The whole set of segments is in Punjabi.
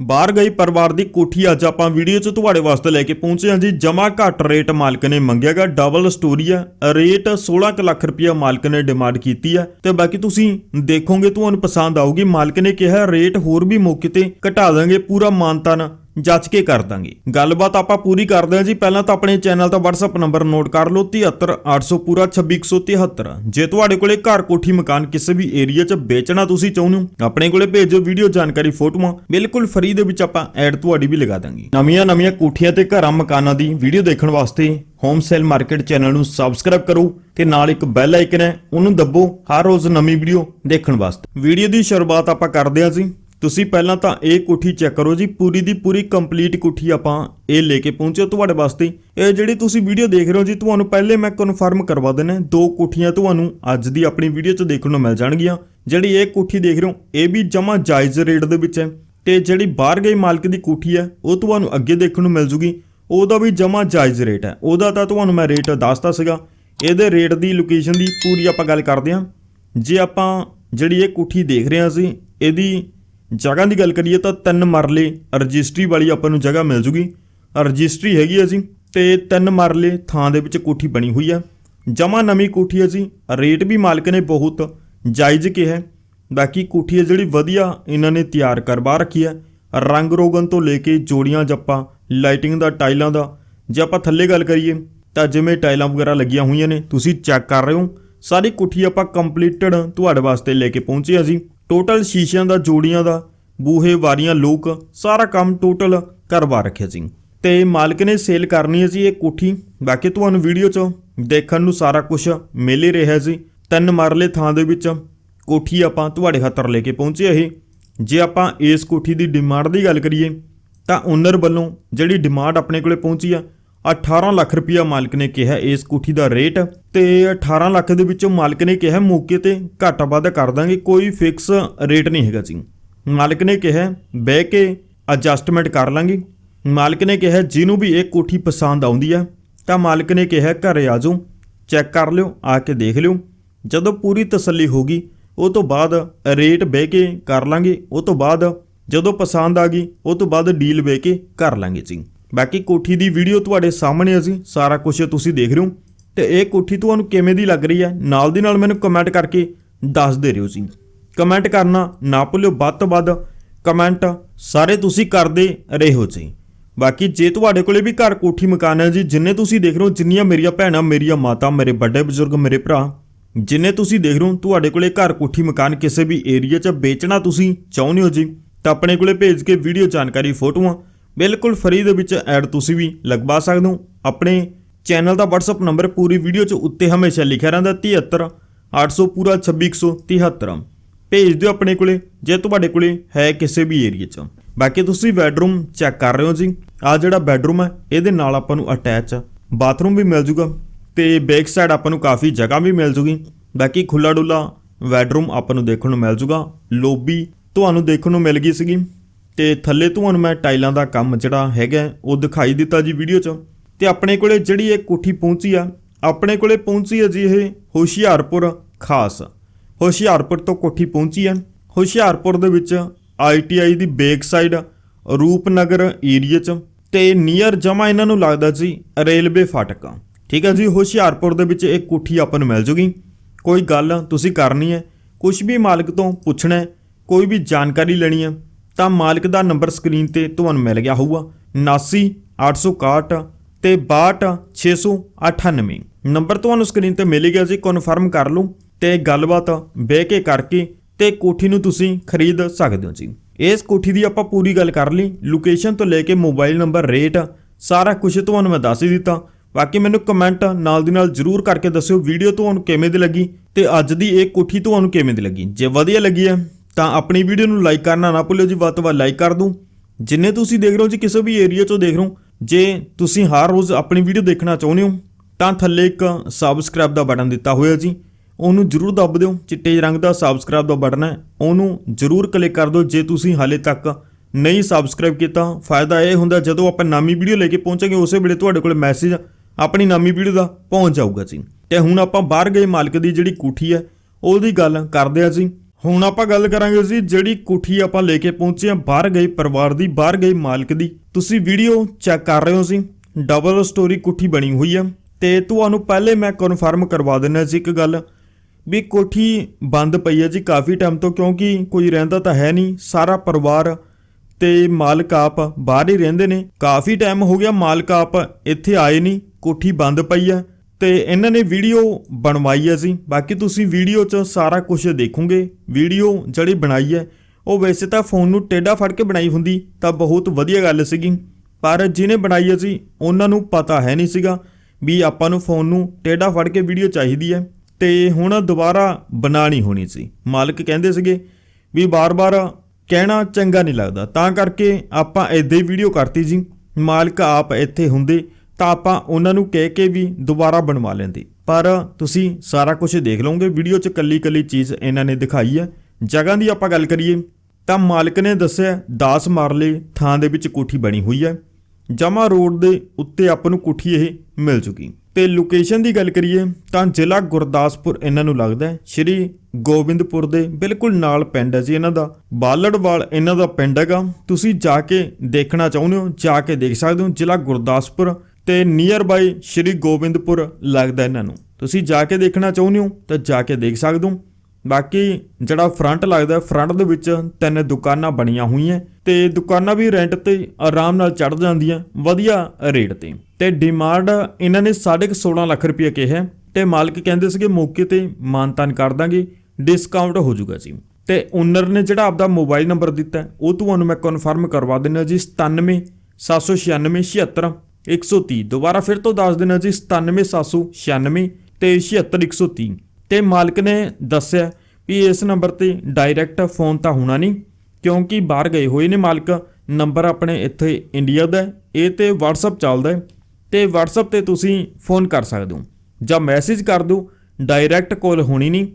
ਬਾਹਰ ਗਈ ਪਰਿਵਾਰ ਦੀ ਕੋਠੀ ਅੱਜ ਆਪਾਂ ਵੀਡੀਓ 'ਚ ਤੁਹਾਡੇ ਵਾਸਤੇ ਲੈ ਕੇ ਪਹੁੰਚੇ ਹਾਂ ਜੀ। ਜਮਾ ਘੱਟ ਰੇਟ ਮਾਲਕ ਨੇ ਮੰਗਿਆਗਾ ਡਬਲ ਸਟੋਰੀ ਹੈ ਰੇਟ 16 ਕੁ ਲੱਖ ਰੁਪਇਆ ਮਾਲਕ ਨੇ ਡਿਮਾਂਡ ਕੀਤੀ ਹੈ ਤੇ ਬਾਕੀ ਤੁਸੀਂ ਦੇਖੋਗੇ, ਤੁਹਾਨੂੰ ਪਸੰਦ ਆਊਗੀ। ਮਾਲਕ ਨੇ ਕਿਹਾ, ਰੇਟ ਹੋਰ ਵੀ ਮੌਕੇ ਤੇ ਘਟਾ ਦਾਂਗੇ, ਪੂਰਾ ਮਾਨਤਾਨ ਜੱਜ ਕੇ ਕਰ ਦਾਂਗੇ। ਗੱਲਬਾਤ ਆਪਾਂ ਪੂਰੀ ਕਰਦੇ ਹਾਂ ਜੀ। ਪਹਿਲਾਂ ਤਾਂ ਆਪਣੇ ਚੈਨਲ ਦਾ WhatsApp ਨੰਬਰ ਨੋਟ ਕਰ ਲਓ। 73800 ਪੂਰਾ 26173 ਜੇ ਤੁਹਾਡੇ ਕੋਲੇ ਘਰ, ਕੋਠੀ, ਮਕਾਨ ਕਿਸੇ ਵੀ ਏਰੀਆ 'ਚ ਵੇਚਣਾ ਤੁਸੀਂ ਚਾਹੁੰਦੇ ਹੋ, ਆਪਣੇ ਕੋਲੇ ਭੇਜੋ ਵੀਡੀਓ ਜਾਣਕਾਰੀ ਫੋਟੋਆਂ। ਬਿਲਕੁਲ ਫ੍ਰੀ ਦੇ ਵਿੱਚ ਆਪਾਂ ਐਡ ਤੁਹਾਡੀ ਵੀ ਲਗਾ ਦਾਂਗੇ। ਨਵੀਆਂ ਨਵੀਆਂ ਕੋਠੀਆਂ ਤੇ ਘਰਾਂ, ਮਕਾਨਾਂ ਦੀ ਵੀਡੀਓ ਦੇਖਣ ਵਾਸਤੇ ਹੋਮ ਸੇਲ ਮਾਰਕੀਟ ਚੈਨਲ ਨੂੰ ਸਬਸਕ੍ਰਾਈਬ ਕਰੋ ਤੇ ਨਾਲ ਇੱਕ ਬੈਲ ਆਈਕਨ ਹੈ, ਉਹਨੂੰ ਦੱਬੋ ਹਰ ਰੋਜ਼ ਨਵੀਂ ਵੀਡੀਓ ਦੇਖਣ ਵਾਸਤੇ। ਵੀਡੀਓ ਦੀ ਸ਼ੁਰੂਆਤ ਆਪਾਂ ਕਰਦੇ ਹਾਂ ਜੀ। ਤੁਸੀਂ ਪਹਿਲਾਂ ਤਾਂ ਇਹ ਕੋਠੀ ਚੈੱਕ ਕਰੋ ਜੀ, ਪੂਰੀ ਦੀ ਪੂਰੀ ਕੰਪਲੀਟ ਕੋਠੀ ਆਪਾਂ ਇਹ ਲੈ ਕੇ ਪਹੁੰਚੇ ਤੁਹਾਡੇ ਵਾਸਤੇ। ਇਹ ਜਿਹੜੀ ਤੁਸੀਂ ਵੀਡੀਓ ਦੇਖ ਰਹੇ ਹੋ ਜੀ, ਤੁਹਾਨੂੰ ਪਹਿਲੇ ਮੈਂ ਕਨਫਰਮ ਕਰਵਾ ਦਿੰਦਾ, ਦੋ ਕੋਠੀਆਂ ਤੁਹਾਨੂੰ ਅੱਜ ਦੀ ਆਪਣੀ ਵੀਡੀਓ 'ਚ ਦੇਖਣ ਨੂੰ ਮਿਲ ਜਾਣਗੀਆਂ। ਜਿਹੜੀ ਇਹ ਕੋਠੀ ਦੇਖ ਰਹੇ ਹੋ, ਇਹ ਵੀ ਜਮਾ ਜਾਇਜ਼ ਰੇਟ ਦੇ ਵਿੱਚ ਹੈ ਤੇ ਜਿਹੜੀ ਬਾਹਰ ਗਈ ਮਾਲਕ ਦੀ ਕੋਠੀ ਹੈ, ਉਹ ਤੁਹਾਨੂੰ ਅੱਗੇ ਦੇਖਣ ਨੂੰ ਮਿਲ ਜੂਗੀ। ਉਹਦਾ ਵੀ ਜਮਾ ਜਾਇਜ਼ ਰੇਟ ਹੈ। ਉਹਦਾ ਤਾਂ ਤੁਹਾਨੂੰ ਮੈਂ ਰੇਟ ਦੱਸਤਾ ਸੀਗਾ। ਇਹਦੇ ਰੇਟ ਦੀ ਲੋਕੇਸ਼ਨ ਦੀ ਪੂਰੀ ਆਪਾਂ ਗੱਲ ਕਰਦੇ ਹਾਂ। ਜੇ ਆਪਾਂ ਜਿਹੜੀ ਇਹ ਕੋਠੀ ਦੇਖ ਰਹੇ ਹਾਂ ਅਸੀਂ, ਇਹਦੀ ਜਗ੍ਹਾ ਦੀ ਗੱਲ ਕਰੀਏ ਤਾਂ ਤਿੰਨ ਮਰਲੇ ਰਜਿਸਟਰੀ ਵਾਲੀ ਆਪਾਂ ਨੂੰ ਜਗ੍ਹਾ ਮਿਲ ਜੂਗੀ। ਰਜਿਸਟਰੀ ਹੈਗੀ ਹੈ ਜੀ ਤੇ ਤਿੰਨ ਮਰਲੇ ਥਾਂ ਦੇ ਵਿੱਚ ਕੋਠੀ ਬਣੀ ਹੋਈ ਹੈ ਜਮਾ ਨਵੀਂ ਕੋਠੀ ਹੈ ਜੀ, ਰੇਟ ਵੀ ਮਾਲਕ ਨੇ ਬਹੁਤ ਜਾਇਜ਼ ਕਿਹਾ। ਬਾਕੀ ਕੋਠੀ ਹੈ ਜਿਹੜੀ ਵਧੀਆ, ਇਹਨਾਂ ਨੇ ਤਿਆਰ ਕਰਵਾ ਰੱਖੀ ਹੈ ਰੰਗ ਰੋਗਨ ਤੋਂ ਲੈ ਕੇ ਜੋੜੀਆਂ ਜੱਪਾਂ ਲਾਈਟਿੰਗ ਦਾ, ਟਾਈਲਾਂ ਦਾ, ਜੇ ਆਪਾਂ ਥੱਲੇ ਗੱਲ ਕਰੀਏ, ਤਾਂ ਜਿਵੇਂ ਟਾਈਲਾਂ ਵਗੈਰਾ ਲੱਗੀਆਂ ਹੋਈਆਂ ਨੇ, ਤੁਸੀਂ ਚੈੱਕ ਕਰ ਰਹੇ ਹੋ। ਸਾਰੀ ਕੋਠੀ ਆਪਾਂ ਕੰਪਲੀਟਡ ਤੁਹਾਡੇ ਵਾਸਤੇ ਲੈ ਕੇ ਪਹੁੰਚੇ ਹਾਂ ਜੀ। ਟੋਟਲ ਸ਼ੀਸ਼ਿਆਂ ਦਾ, ਜੋੜੀਆਂ ਦਾ, ਬੂਹੇ, ਵਾਰੀਆਂ, ਲੋਕ, ਸਾਰਾ ਕੰਮ ਟੋਟਲ ਕਰਵਾ ਰੱਖਿਆ ਸੀ। ਤੇ ਮਾਲਕ ਨੇ ਸੇਲ ਕਰਨੀ ਹੈ ਜੀ ਇਹ ਕੋਠੀ। ਬਾਕੀ ਤੁਹਾਨੂੰ ਵੀਡੀਓ 'ਚ ਦੇਖਣ ਨੂੰ ਸਾਰਾ ਕੁਝ ਮਿਲ ਹੀ ਰਿਹਾ ਜੀ। ਤਿੰਨ ਮਰਲੇ ਥਾਂ ਦੇ ਵਿੱਚ ਕੋਠੀ ਆਪਾਂ ਤੁਹਾਡੇ ਖਾਤਰ ਲੈ ਕੇ ਪਹੁੰਚੇ ਇਹ। ਜੇ ਆਪਾਂ ਇਸ ਕੋਠੀ ਦੀ ਡਿਮਾਂਡ ਦੀ ਗੱਲ ਕਰੀਏ, ਤਾਂ ਓਨਰ ਵੱਲੋਂ ਜਿਹੜੀ ਡਿਮਾਂਡ ਆਪਣੇ ਕੋਲੇ ਪਹੁੰਚੀ ਆ 18 ਲੱਖ ਰੁਪਇਆ ਮਾਲਕ ਨੇ ਕਿਹਾ ਇਸ ਕੋਠੀ ਦਾ ਰੇਟ ਤੇ 18 ਲੱਖ ਦੇ ਵਿੱਚੋਂ ਮਾਲਕ ਨੇ ਕਿਹਾ ਮੌਕੇ ਤੇ ਘਾਟਾ ਵੱਧ ਕਰ ਦਾਂਗੇ, ਕੋਈ ਫਿਕਸ ਰੇਟ ਨਹੀਂ ਹੈਗਾ ਜੀ। ਮਾਲਕ ਨੇ ਕਿਹਾ ਬਹਿ ਕੇ ਐਡਜਸਟਮੈਂਟ ਕਰ ਲਾਂਗੇ। ਮਾਲਕ ਨੇ ਕਿਹਾ ਜਿਹਨੂੰ ਵੀ ਇਹ ਕੋਠੀ ਪਸੰਦ ਆਉਂਦੀ ਆ, ਤਾਂ ਮਾਲਕ ਨੇ ਕਿਹਾ ਘਰੇ ਆ ਜਾਓ, ਚੈੱਕ ਕਰ ਲਿਓ, ਆ ਕੇ ਦੇਖ ਲਿਓ। ਜਦੋਂ ਪੂਰੀ ਤਸੱਲੀ ਹੋਗੀ ਉਹ ਤੋਂ ਬਾਅਦ ਰੇਟ ਬਹਿ ਕੇ ਕਰ ਲਾਂਗੇ, ਉਹ ਤੋਂ ਬਾਅਦ ਜਦੋਂ ਪਸੰਦ ਆ ਗਈ, ਉਹ ਤੋਂ ਬਾਅਦ ਡੀਲ ਬਹਿ ਕੇ ਕਰ ਲਾਂਗੇ ਜੀ। ਬਾਕੀ ਕੋਠੀ ਦੀ ਵੀਡੀਓ ਤੁਹਾਡੇ ਸਾਹਮਣੇ ਅਸੀਂ ਸਾਰਾ ਕੁਝ ਤੁਸੀਂ ਦੇਖ ਰਹੇ ਹੋ। ਤੇ ਇਹ ਕੋਠੀ ਤੁਹਾਨੂੰ ਕਿਵੇਂ ਦੀ ਲੱਗ ਰਹੀ ਹੈ, ਨਾਲ ਦੀ ਨਾਲ ਮੈਨੂੰ ਕਮੈਂਟ ਕਰਕੇ ਦੱਸ ਦੇ ਰਿਓ ਜੀ। ਕਮੈਂਟ ਕਰਨਾ ਨਾ ਭੁੱਲਿਓ, ਵੱਧ ਤੋਂ ਵੱਧ ਕਮੈਂਟ ਸਾਰੇ ਤੁਸੀਂ ਕਰਦੇ ਰਹੋ ਜੀ। ਬਾਕੀ ਜੇ ਤੁਹਾਡੇ ਕੋਲੇ ਵੀ ਘਰ ਕੋਠੀ ਮਕਾਨ ਹੈ ਜੀ, ਜਿੰਨੇ ਤੁਸੀਂ ਦੇਖ ਰਹੇ ਹੋ, ਜਿੰਨੀਆਂ ਮੇਰੀਆਂ ਭੈਣਾਂ, ਮੇਰੀਆਂ ਮਾਤਾ, ਮੇਰੇ ਵੱਡੇ ਬਜ਼ੁਰਗ, ਮੇਰੇ ਭਰਾ, ਜਿੰਨੇ ਤੁਸੀਂ ਦੇਖ ਰਹੇ ਹੋ, ਤੁਹਾਡੇ ਕੋਲੇ ਘਰ ਕੋਠੀ ਮਕਾਨ ਕਿਸੇ ਵੀ ਏਰੀਆ 'ਚ ਵੇਚਣਾ ਤੁਸੀਂ ਚਾਹੁੰਦੇ ਹੋ ਜੀ, ਤਾਂ ਆਪਣੇ ਕੋਲੇ ਭੇਜ ਕੇ ਵੀਡੀਓ ਜਾਣਕਾਰੀ, ਫੋਟੋਆਂ ਬਿਲਕੁਲ ਫਰੀ ਦੇ ਵਿੱਚ ਐਡ ਤੁਸੀਂ ਵੀ ਲਗਵਾ ਸਕਦੇ ਹੋ। ਆਪਣੇ ਚੈਨਲ ਦਾ WhatsApp ਨੰਬਰ ਪੂਰੀ ਵੀਡੀਓ 'ਚ ਉੱਤੇ ਹਮੇਸ਼ਾ ਲਿਖਿਆ ਰਹਿੰਦਾ 73 800 ਪੂਰਾ 26173 ਭੇਜ ਦਿਓ ਆਪਣੇ ਕੋਲੇ, ਜੇ ਤੁਹਾਡੇ ਕੋਲੇ ਹੈ ਕਿਸੇ ਵੀ ਏਰੀਆ 'ਚ। ਬਾਕੀ ਤੁਸੀਂ ਬੈੱਡਰੂਮ ਚੈੱਕ ਕਰ ਰਹੇ ਹੋ ਜੀ। ਆ ਜਿਹੜਾ ਬੈੱਡਰੂਮ ਹੈ, ਇਹਦੇ ਨਾਲ ਆਪਾਂ ਨੂੰ ਅਟੈਚ ਬਾਥਰੂਮ ਵੀ ਮਿਲ ਜੂਗਾ ਤੇ ਬੈਕ ਸਾਈਡ ਆਪਾਂ ਨੂੰ ਕਾਫੀ ਜਗ੍ਹਾ ਵੀ ਮਿਲ ਜੂਗੀ। ਬਾਕੀ ਖੁੱਲਾ ਡੁੱਲਾ ਬੈੱਡਰੂਮ ਆਪਾਂ ਨੂੰ ਦੇਖਣ ਨੂੰ ਮਿਲ ਜੂਗਾ। ਲੋਬੀ ਤੁਹਾਨੂੰ ਦੇਖਣ ਨੂੰ ਮਿਲ ਗਈ ਸੀਗੀ। ਤੇ ਥੱਲੇ ਤੁਹਾਨੂੰ ਮੈਂ ਟਾਈਲਾਂ ਦਾ ਕੰਮ ਜਿਹੜਾ ਹੈਗਾ ਉਹ ਦਿਖਾਈ ਦਿੱਤਾ ਜੀ ਵੀਡੀਓ 'ਚ। ਤੇ ਆਪਣੇ ਕੋਲੇ ਜਿਹੜੀ ਇਹ ਕੋਠੀ ਪਹੁੰਚੀ ਆ, ਆਪਣੇ ਕੋਲੇ ਪਹੁੰਚੀ ਹੈ ਜੀ ਇਹ ਹੁਸ਼ਿਆਰਪੁਰ ਖਾਸ। ਹੁਸ਼ਿਆਰਪੁਰ ਤੋਂ ਕੋਠੀ ਪਹੁੰਚੀ ਹੈ ਹੁਸ਼ਿਆਰਪੁਰ ਦੇ ਵਿੱਚ ਆਈਟੀਆਈ ਦੀ ਬੇਕ ਸਾਈਡ, ਰੂਪਨਗਰ ਏਰੀਆ 'ਚ ਤੇ ਨੀਅਰ ਜਮਾ ਇਹਨਾਂ ਨੂੰ ਲੱਗਦਾ ਜੀ ਰੇਲਵੇ ਫਾਟਕ। ਠੀਕ ਹੈ ਜੀ, ਹੁਸ਼ਿਆਰਪੁਰ ਦੇ ਵਿੱਚ ਇਹ ਕੋਠੀ ਆਪਾਂ ਨੂੰ ਮਿਲ ਜੂਗੀ। ਕੋਈ ਗੱਲ ਤੁਸੀਂ ਕਰਨੀ ਹੈ ਕੁਝ ਵੀ ਮਾਲਕ ਤੋਂ ਪੁੱਛਣਾ ਹੈ, ਕੋਈ ਵੀ ਜਾਣਕਾਰੀ ਲੈਣੀ ਹੈ ਤਾਂ ਮਾਲਕ ਦਾ ਨੰਬਰ ਸਕਰੀਨ ਤੇ ਤੁਹਾਨੂੰ ਮਿਲ ਗਿਆ ਹੋਊਗਾ। 79 861 ਤੇ 62 698 ਨੰਬਰ ਤੁਹਾਨੂੰ ਸਕਰੀਨ ਤੇ ਮਿਲ ਗਿਆ ਜੀ ਕਨਫਰਮ ਕਰ ਲਓ ਤੇ ਗੱਲਬਾਤ ਬਹਿ ਕੇ ਕਰਕੇ ਤੇ ਕੋਠੀ ਨੂੰ ਤੁਸੀਂ ਖਰੀਦ ਸਕਦੇ ਹੋ ਜੀ। ਇਸ ਕੋਠੀ ਦੀ ਆਪਾਂ ਪੂਰੀ ਗੱਲ ਕਰ ਲਈ, ਲੋਕੇਸ਼ਨ ਤੋਂ ਲੈ ਕੇ ਮੋਬਾਈਲ ਨੰਬਰ, ਰੇਟ, ਸਾਰਾ ਕੁਝ ਤੁਹਾਨੂੰ ਮੈਂ ਦੱਸ ਹੀ ਦਿੱਤਾ। ਬਾਕੀ ਮੈਨੂੰ ਕਮੈਂਟ ਨਾਲ ਦੀ ਨਾਲ ਜਰੂਰ ਕਰਕੇ ਦੱਸਿਓ ਵੀਡੀਓ ਤੁਹਾਨੂੰ ਕਿਵੇਂ ਦੀ ਲੱਗੀ ਤੇ ਅੱਜ ਦੀ ਇਹ ਕੋਠੀ ਤੁਹਾਨੂੰ ਕਿਵੇਂ ਦੀ ਲੱਗੀ। ਜੇ ਵਧੀਆ ਲੱਗੀ ਹੈ ਤਾਂ ਆਪਣੀ ਵੀਡੀਓ ਨੂੰ ਲਾਈਕ ਕਰਨਾ ਨਾ ਭੁੱਲਿਓ ਜੀ, ਵੱਧ ਤੋਂ ਵੱਧ ਲਾਈਕ ਕਰ ਦੂੰ। ਜਿੰਨੇ ਤੁਸੀਂ ਦੇਖ ਰਹੇ ਹੋ ਜੀ, ਕਿਸੇ ਵੀ ਏਰੀਆ 'ਚੋਂ ਦੇਖ ਰਹੇ ਹੋ, ਜੇ ਤੁਸੀਂ ਹਰ ਰੋਜ਼ ਆਪਣੀ ਵੀਡੀਓ ਦੇਖਣਾ ਚਾਹੁੰਦੇ ਹੋ, ਤਾਂ ਥੱਲੇ ਇੱਕ ਸਬਸਕ੍ਰਾਈਬ ਦਾ ਬਟਨ ਦਿੱਤਾ ਹੋਇਆ ਜੀ। ਉਹਨੂੰ ਜਰੂਰ ਦੱਬ ਦਿਓ। ਚਿੱਟੇ ਰੰਗ ਦਾ ਸਬਸਕ੍ਰਾਈਬ ਦਾ ਬਟਨ ਹੈ। ਉਹਨੂੰ ਜਰੂਰ ਕਲਿੱਕ ਕਰ ਦਿਓ। ਜੇ ਤੁਸੀਂ ਹਾਲੇ ਤੱਕ ਨਹੀਂ ਸਬਸਕ੍ਰਾਈਬ ਕੀਤਾ, ਫਾਇਦਾ ਇਹ ਹੁੰਦਾ ਜਦੋਂ ਆਪਾਂ ਨਵੀਂ ਵੀਡੀਓ ਲੈ ਕੇ ਪਹੁੰਚਾਂਗੇ, ਉਸੇ ਵੇਲੇ ਤੁਹਾਡੇ ਕੋਲ ਮੈਸੇਜ ਆਪਣੀ ਨਵੀਂ ਵੀਡੀਓ ਦਾ ਪਹੁੰਚ ਜਾਊਗਾ ਜੀ। ਤੇ ਹੁਣ ਆਪਾਂ ਬਾਹਰ ਗਏ ਮਾਲਕ ਦੀ ਜਿਹੜੀ ਕੋਠੀ ਹੈ, ਉਹਦੀ ਗੱਲ ਕਰਦੇ ਆ ਜੀ। ਹੁਣ ਆਪਾਂ ਗੱਲ ਕਰਾਂਗੇ ਜੀ, ਜਿਹੜੀ ਕੋਠੀ ਆਪਾਂ ਲੈ ਕੇ ਪਹੁੰਚੇ ਆ ਬਾਹਰ ਗਏ ਪਰਿਵਾਰ ਦੀ, ਬਾਹਰ ਗਈ ਮਾਲਕ ਦੀ। ਤੁਸੀਂ ਵੀਡੀਓ ਚੈੱਕ ਕਰ ਰਹੇ ਹੋ ਸੀ ਡਬਲ ਸਟੋਰੀ ਕੋਠੀ ਬਣੀ ਹੋਈ ਆ। ਤੇ ਤੁਹਾਨੂੰ ਪਹਿਲੇ ਮੈਂ ਕਨਫਰਮ ਕਰਵਾ ਦਿੰਦਾ ਸੀ ਇੱਕ ਗੱਲ, ਵੀ ਕੋਠੀ ਬੰਦ ਪਈ ਹੈ ਜੀ ਕਾਫੀ ਟਾਈਮ ਤੋਂ, ਕਿਉਂਕਿ ਕੋਈ ਰਹਿੰਦਾ ਤਾਂ ਹੈ ਨਹੀਂ, ਸਾਰਾ ਪਰਿਵਾਰ ਤੇ ਮਾਲਕ ਆਪ ਬਾਹਰ ਹੀ ਰਹਿੰਦੇ ਨੇ। ਕਾਫੀ ਟਾਈਮ ਹੋ ਗਿਆ ਮਾਲਕ ਆਪ ਇੱਥੇ ਆਏ ਨਹੀਂ, ਕੋਠੀ ਬੰਦ ਪਈ ਹੈ ਤੇ ਇਹਨਾਂ ਨੇ ਵੀਡੀਓ ਬਣਵਾਈ ਹੈ ਜੀ। ਬਾਕੀ ਤੁਸੀਂ ਵੀਡੀਓ 'ਚ ਸਾਰਾ ਕੁਝ ਦੇਖੋਗੇ। ਵੀਡੀਓ ਜਿਹੜੀ ਬਣਾਈ ਹੈ, ਉਹ ਵੈਸੇ ਤਾਂ ਫੋਨ ਨੂੰ ਟੇਢਾ ਫੜ ਕੇ ਬਣਾਈ ਹੁੰਦੀ, ਤਾਂ ਬਹੁਤ ਵਧੀਆ ਗੱਲ ਸੀਗੀ। ਪਰ ਜਿਹਨੇ ਬਣਾਈ ਹੈ ਜੀ, ਉਹਨਾਂ ਨੂੰ ਪਤਾ ਹੈ ਨਹੀਂ ਸੀਗਾ ਵੀ ਆਪਾਂ ਨੂੰ ਫੋਨ ਨੂੰ ਟੇਢਾ ਫੜ ਕੇ ਵੀਡੀਓ ਚਾਹੀਦੀ ਹੈ। ਤੇ ਹੁਣ ਦੁਬਾਰਾ ਬਣਾਣੀ ਹੋਣੀ ਸੀ। ਮਾਲਕ ਕਹਿੰਦੇ ਸੀਗੇ ਵੀ ਬਾਰ-ਬਾਰ ਕਹਿਣਾ ਚੰਗਾ ਨਹੀਂ ਲੱਗਦਾ। ਤਾਂ ਕਰਕੇ ਆਪਾਂ ਇਦਾਂ ਹੀ ਵੀਡੀਓ ਕਰਤੀ ਜੀ। ਮਾਲਕ ਆਪ ਇੱਥੇ ਹੁੰਦੇ ਤਾਂ ਆਪਾਂ ਉਹਨਾਂ ਨੂੰ ਕਹਿ ਕੇ ਵੀ ਦੁਬਾਰਾ ਬਣਵਾ ਲੈਂਦੇ। ਪਰ ਤੁਸੀਂ ਸਾਰਾ ਕੁਝ ਦੇਖ ਲਓਗੇ, ਵੀਡੀਓ 'ਚ ਕੱਲੀ-ਕੱਲੀ ਚੀਜ਼ ਇਹਨਾਂ ਨੇ ਦਿਖਾਈ ਹੈ ਜਗ੍ਹਾ ਦੀ ਆਪਾਂ ਗੱਲ ਕਰੀਏ, ਤਾਂ ਮਾਲਕ ਨੇ ਦੱਸਿਆ 10 ਮਾਰਲੇ ਥਾਂ ਦੇ ਵਿੱਚ ਕੋਠੀ ਬਣੀ ਹੋਈ ਹੈ ਜਮਾ ਰੋਡ ਦੇ ਉੱਤੇ ਆਪਾਂ ਨੂੰ ਕੋਠੀ ਇਹ ਮਿਲ ਚੁੱਕੀ। ਤੇ ਲੋਕੇਸ਼ਨ ਦੀ ਗੱਲ ਕਰੀਏ, ਤਾਂ ਜ਼ਿਲ੍ਹਾ ਗੁਰਦਾਸਪੁਰ ਇਹਨਾਂ ਨੂੰ ਲੱਗਦਾ ਹੈ। ਸ਼੍ਰੀ ਗੋਬਿੰਦਪੁਰ ਦੇ ਬਿਲਕੁਲ ਨਾਲ ਪਿੰਡ ਹੈ ਜੀ ਇਹਨਾਂ ਦਾ। ਬਾਲੜਵਾਲ ਇਹਨਾਂ ਦਾ ਪਿੰਡ ਹੈਗਾ। ਤੁਸੀਂ ਜਾ ਕੇ ਦੇਖਣਾ ਚਾਹੁੰਦੇ ਹੋ, ਜਾ ਕੇ ਦੇਖ ਸਕਦੇ ਹੋ। ਜ਼ਿਲ੍ਹਾ ਗੁਰਦਾਸਪੁਰ ਤੇ ਨੀਅਰ ਬਾਈ ਸ਼੍ਰੀ ਗੋਬਿੰਦਪੁਰ ਲੱਗਦਾ ਇਹਨਾਂ ਨੂੰ। ਤੁਸੀਂ ਜਾ ਕੇ ਦੇਖਣਾ ਚਾਹੁੰਦੇ ਹੋ ਤਾਂ ਜਾ ਕੇ ਦੇਖ ਸਕਦੇ ਹੋ। ਬਾਕੀ ਜਿਹੜਾ ਫਰੰਟ ਲੱਗਦਾ ਫਰੰਟ ਦੇ ਵਿੱਚ ਤਿੰਨ ਦੁਕਾਨਾਂ ਬਣੀਆਂ ਹੋਈਆਂ ਤੇ ਦੁਕਾਨਾਂ ਵੀ ਰੈਂਟ ਤੇ ਆਰਾਮ ਨਾਲ ਚੜ ਜਾਂਦੀਆਂ, ਵਧੀਆ ਰੇਟ ਤੇ। ਤੇ ਡਿਮਾਂਡ ਇਹਨਾਂ ਨੇ 16.5 ਲੱਖ ਰੁਪਏ ਕਿਹਾ ਹੈ ਤੇ ਮਾਲਕ ਕਹਿੰਦੇ ਸੀਗੇ, ਮੌਕੇ ਤੇ ਮਾਨਤਾਨ ਕਰ ਦਾਂਗੇ ਡਿਸਕਾਊਂਟ ਹੋ ਜਾਊਗਾ ਜੀ। ਤੇ ਓਨਰ ਨੇ ਜਿਹੜਾ ਆਪਦਾ ਮੋਬਾਈਲ ਨੰਬਰ ਦਿੱਤਾ, ਉਹ ਤੁਹਾਨੂੰ ਮੈਂ ਕਨਫਰਮ ਕਰਵਾ ਦਿੰਦਾ ਜੀ 97 796 76 130 ਦੁਬਾਰਾ ਫਿਰ ਤੋਂ ਦੱਸ ਦਿੰਦਾ ਜੀ 97 796 ਤੇ 76 130 ਤੇ ਮਾਲਕ ਨੇ ਦੱਸਿਆ ਵੀ ਇਸ ਨੰਬਰ ਤੇ ਡਾਇਰੈਕਟ ਫੋਨ ਤਾਂ ਹੋਣਾ ਨਹੀਂ, ਕਿਉਂਕਿ ਬਾਹਰ ਗਏ ਹੋਏ ਨੇ ਮਾਲਕ। ਨੰਬਰ ਆਪਣੇ ਇੱਥੇ ਇੰਡੀਆ ਦਾ ਇਹ ਤੇ WhatsApp ਚੱਲਦਾ ਹੈ। ਤੇ WhatsApp ਤੇ ਤੁਸੀਂ ਫੋਨ ਕਰ ਸਕਦੇ ਹੋ, ਜਾਂ ਮੈਸੇਜ ਕਰ ਦਿਓ ਡਾਇਰੈਕਟ ਕਾਲ ਹੋਣੀ ਨਹੀਂ।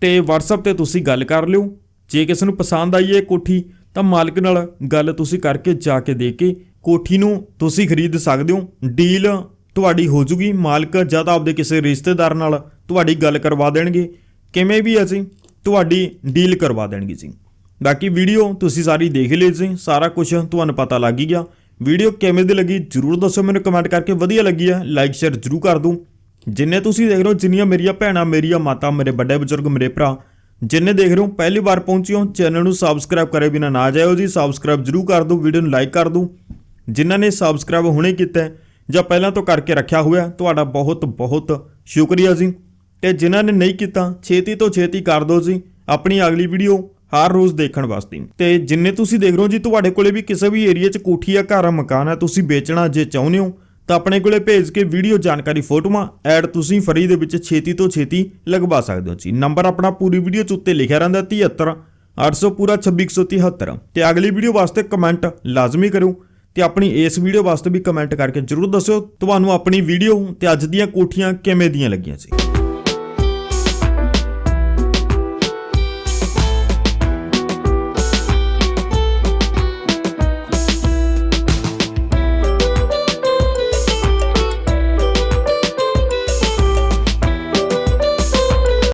ਤੇ WhatsApp ਤੇ ਤੁਸੀਂ ਗੱਲ ਕਰ ਲਿਓ। ਜੇ ਕਿਸੇ ਨੂੰ ਪਸੰਦ ਆਈ ਇਹ ਕੋਠੀ, ਤਾਂ ਮਾਲਕ ਨਾਲ ਗੱਲ ਤੁਸੀਂ ਕਰਕੇ ਜਾ ਕੇ ਦੇ ਕੇ ਕੋਠੀ ਨੂੰ ਤੁਸੀਂ ਖਰੀਦ ਸਕਦੇ ਹੋ। ਡੀਲ ਤੁਹਾਡੀ ਹੋ ਜੂਗੀ। ਮਾਲਕ ਤਾਂ ਆਪਦੇ ਕਿਸੇ ਰਿਸ਼ਤੇਦਾਰ ਨਾਲ ਤੁਹਾਡੀ ਗੱਲ ਕਰਵਾ ਦੇਣਗੇ। ਕਿਵੇਂ ਵੀ ਅਸੀਂ ਤੁਹਾਡੀ ਡੀਲ ਕਰਵਾ ਦੇਣਗੇ ਜੀ। ਬਾਕੀ ਵੀਡੀਓ ਤੁਸੀਂ ਸਾਰੀ ਦੇਖ ਲਈ ਜੀ। ਸਾਰਾ ਕੁਝ ਤੁਹਾਨੂੰ ਪਤਾ ਲੱਗ ਹੀ ਗਿਆ। ਵੀਡੀਓ ਕਿਵੇਂ ਦੀ ਲੱਗੀ ਜਰੂਰ ਦੱਸੋ ਮੈਨੂੰ। ਕਮੈਂਟ ਕਰਕੇ ਵਧੀਆ ਲੱਗੀ ਹੈ, ਲਾਈਕ, ਸ਼ੇਅਰ ਜਰੂਰ ਕਰ ਦਿਓ। ਜਿੰਨੇ ਤੁਸੀਂ ਦੇਖ ਰਹੇ ਹੋ, ਜਿੰਨੀਆਂ ਮੇਰੀਆਂ ਭੈਣਾਂ, ਮੇਰੀਆਂ ਮਾਤਾ, ਮੇਰੇ ਵੱਡੇ ਬਜ਼ੁਰਗ, ਮੇਰੇ ਭਰਾ, ਜਿੰਨੇ ਦੇਖ ਰਹੇ ਹੋ, ਪਹਿਲੀ ਵਾਰ ਪਹੁੰਚੇ ਹੋ, ਚੈਨਲ ਨੂੰ ਸਬਸਕ੍ਰਾਈਬ ਕਰੇ ਬਿਨਾ ਨਾ ਜਾਇਓ ਜੀ। ਸਬਸਕ੍ਰਾਈਬ ਜਰੂਰ ਕਰ ਦਿਓ, ਵੀਡੀਓ ਨੂੰ ਲਾਈਕ ਕਰ ਦਿਓ। ਜਿਨ੍ਹਾਂ ਨੇ ਸਬਸਕ੍ਰਾਈਬ ਹੁਣੇ ਕੀਤਾ ਜਾਂ ਪਹਿਲਾਂ ਤੋਂ ਕਰਕੇ ਰੱਖਿਆ ਹੋਇਆ, ਤੁਹਾਡਾ ਬਹੁਤ ਬਹੁਤ ਸ਼ੁਕਰੀਆ ਜੀ। ਤੇ ਜਿਨ੍ਹਾਂ ਨੇ ਨਹੀਂ ਕੀਤਾ, ਛੇਤੀ ਤੋਂ ਛੇਤੀ ਕਰ ਦਿਓ ਜੀ। ਆਪਣੀ ਅਗਲੀ ਵੀਡੀਓ ਹਰ ਰੋਜ਼ ਦੇਖਣ ਵਾਸਤੇ। ਤੇ ਜਿੰਨੇ ਤੁਸੀਂ ਦੇਖ ਰਹੇ ਹੋ ਜੀ, ਤੁਹਾਡੇ ਕੋਲੇ ਵੀ ਕਿਸੇ ਵੀ ਏਰੀਆ 'ਚ ਕੋਠੀ ਆ ਘਰ ਆ, ਮਕਾਨ ਆ, ਤੁਸੀਂ ਵੇਚਣਾ ਜੇ ਚਾਹੁੰਦੇ ਹੋ, ਤਾਂ ਆਪਣੇ ਕੋਲੇ ਭੇਜ ਕੇ ਵੀਡੀਓ ਜਾਣਕਾਰੀ ਫੋਟੋਆਂ ਐਡ ਤੁਸੀਂ ਫਰੀ ਦੇ ਵਿੱਚ ਛੇਤੀ ਤੋਂ ਛੇਤੀ ਲਗਵਾ ਸਕਦੇ ਹੋ ਜੀ। ਨੰਬਰ ਆਪਣਾ ਪੂਰੀ ਵੀਡੀਓ 'ਚ ਉੱਤੇ ਲਿਖਿਆ ਰਹਿੰਦਾ 73 800 ਪੂਰਾ 2673 ਤੇ ਅਗਲੀ ਵੀਡੀਓ ਵਾਸਤੇ ਕਮੈਂਟ ਲਾਜ਼ਮੀ ਕਰੋ ਤੇ ਆਪਣੀ ਇਸ ਵੀਡੀਓ ਵਾਸਤੇ ਵੀ ਕਮੈਂਟ ਕਰਕੇ ਜਰੂਰ ਦੱਸਿਓ। ਤੁਹਾਨੂੰ ਆਪਣੀ ਵੀਡੀਓ ਤੇ ਅੱਜ ਦੀਆਂ ਕੋਠੀਆਂ ਕਿਵੇਂ ਦੀਆਂ ਲੱਗੀਆਂ ਸੀ?